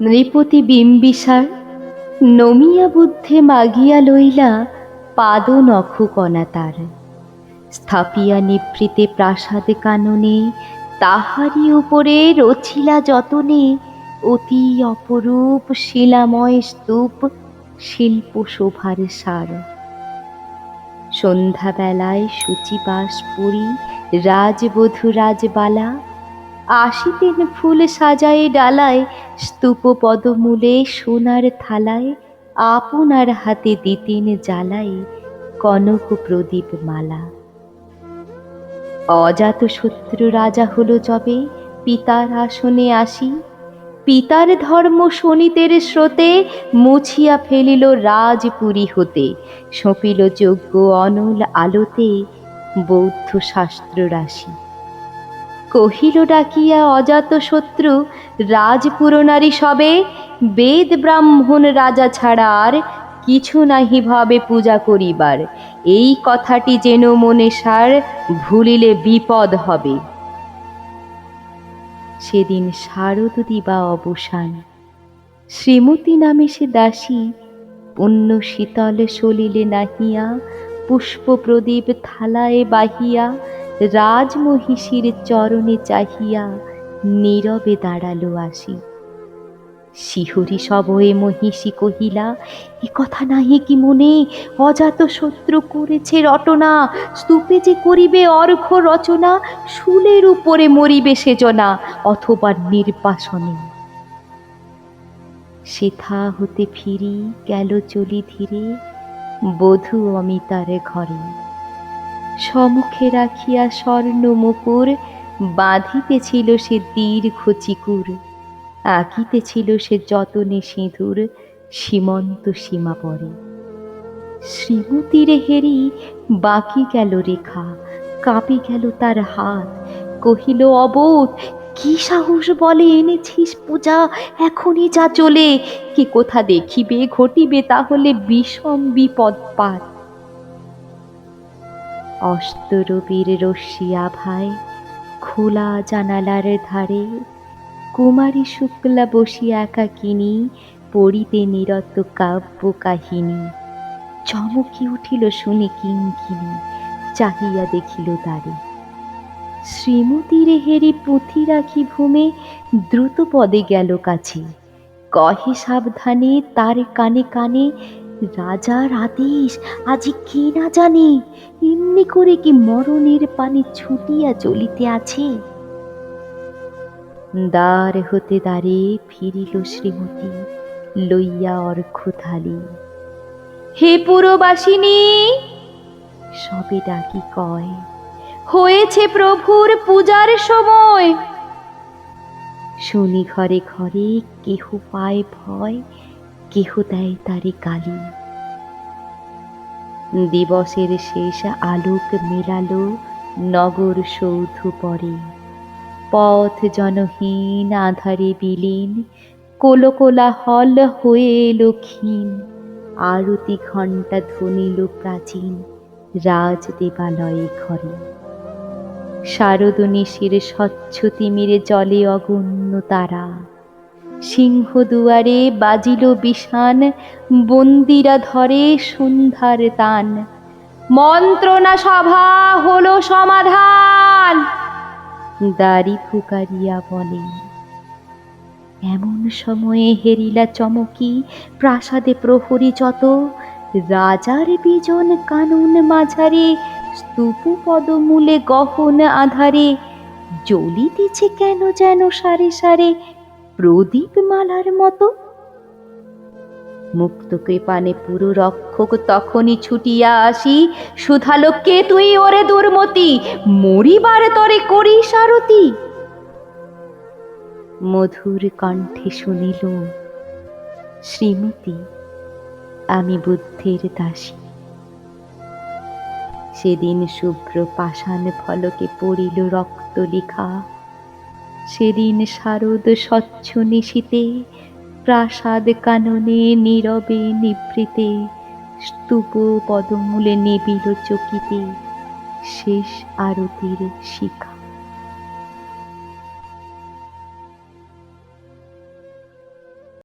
নৃপতি বিম্বিসার নমিয়া বুদ্ধে মাগিয়া লইলা পাদ নখ তার। স্থাপিয়া নিভৃতে প্রাসাদ কাননে তাহারি উপরে রচিলা যতনে অতি অপরূপ শিলাময় স্তূপ শিল্প শোভার সার। সন্ধ্যাবেলায় সূচিবাস পুরী রাজবধূ রাজবালা আসিতেন ফুল সাজায়ে ডালায়, স্তূপ পদমূলে সোনার থালায়, আপনার হাতে দিতেন জ্বালায় কনক প্রদীপ মালা। অজাত শত্রু রাজা হলো যবে পিতার আসনে আসি, পিতার ধর্ম শনিতের স্রোতে মুছিয়া ফেলিল রাজপুরী হতে, সঁপিল যজ্ঞ অনল আলোতে বৌদ্ধ শাস্ত্র রাশি। কহিল ডাকিয়া অজাত শত্রু রাজপুরনারী সবে, বেদ ব্রাহ্মণ রাজা ছাড়া আর কিছু নাহি ভাবে পূজা করিবার। এই কথাটি যেন মনে সার ভুলিলে বিপদ হবে। সেদিন শারদ দিবা অবসান। শ্রীমতী নামে সে দাসী, পুণ্য শীতল সলিলে নাহিয়া, পুষ্প প্রদীপ থালায় বাহিয়া রাজমহিষীর চরণে চাহিয়া নীরবে দাঁড়াল আসি। শিহরি সবয়ে মহিষী কহিলা, এ কথা নাহি কি মনে? অজাত শত্রু করেছে রটনা। স্তূপে যে করিবে অর্ঘ রচনা, শুলের উপরে মরিবে সেজনা, অথবা নির্বাসনে। সেথা হতে ফিরি, গেল চলি ধীরে, বধূ অমিতার ঘরে। সমুখে রাখিয়া স্বর্ণ মুকুর বাঁধিতেছিল সে দীর্ঘ চিকুর। আঁকিতেছিল সে যতনে সিঁদুর সীমন্ত সীমা পরে। শ্রীমতীরে হেরি বাকি গেল রেখা, কাঁপি গেল তার হাত। কহিল, অবোধ, কি সাহস বলে এনেছিস পূজা? এখনই যা চলে। কে কোথা দেখিবে, ঘটিবে তাহলে বিষম বিপদ পাত অস্তরবীর রশ্মি আভায় খোলা জানালার ধারে কুমারী শুক্লা বসিয়া একাকিনী, পড়িতে নিরত কাব্য কাহিনী। চমকি উঠিল শুনে কিঙ্কিনী, চাহিয়া দেখিল তারে। শ্রীমতীরে হেরি পুঁথি রাখি ভূমে দ্রুত পদে গেল কাছে। কহে সাবধানে, তার কানে কানে রাজার আদেশ আজি কে না জানে? এমনি করে কি মরণের পানে ছুটিয়া চলিতে আছে? দ্বার হতে দ্বারে ফিরিল শ্রীমতী, লইয়া অর্ঘ থালি হে পুরবাসিনী, সবে ডাকি কয়, হয়েছে প্রভুর পূজার সময়। শুনি ঘরে ঘরে কেহ পায় ভয় কেহ দেয় তারে গালি দিবসের শেষ আলোক মেলালো নগর সৌধ পরে। পথ জনহীন আধারে বিলীন কোলকোলা হল হয়ে এলো ক্ষীণ। আরতি ঘণ্টা ধ্বনিল প্রাচীন রাজ দেবালয়ে ঘরে। শারদ নিশির স্বচ্ছ তিমিরে জলে অগণ্য তারা। সিংহ দুয়ারে বাজিল বিষান, বন্দিরা ধরে সন্ধ্যার তান। মন্ত্রণা সভা হলো সমাধান, দাড়ি ফুকারিয়া বলে এমন সময়ে হেরিলা চমকি, প্রাসাদে প্রহরী যত, রাজার বিজন কানুন মাঝারে স্তূপ পদমূলে গহন আধারে, জ্বলিতেছে কেন যেন সারে সারে প্রদীপ মালার মতো। মুক্ত কৃপানে পুরো রক্ষক তখনই ছুটিয়া আসি সুধালোককে তুই ওরে দুর্মতি? মরিবার তরে করি সারতি মধুর কণ্ঠে শুনিল, শ্রীমতী, আমি বুদ্ধের দাসী। সেদিন শুভ্র পাষাণ ফলকে পড়িল রক্ত লিখা। সেদিন শারদ স্বচ্ছ নিশীতে প্রাসাদ কাননে নীরবে নিভৃতে, স্তূপ পদমূলে নিবিড় চকিতে, শেষ আরতির শিখা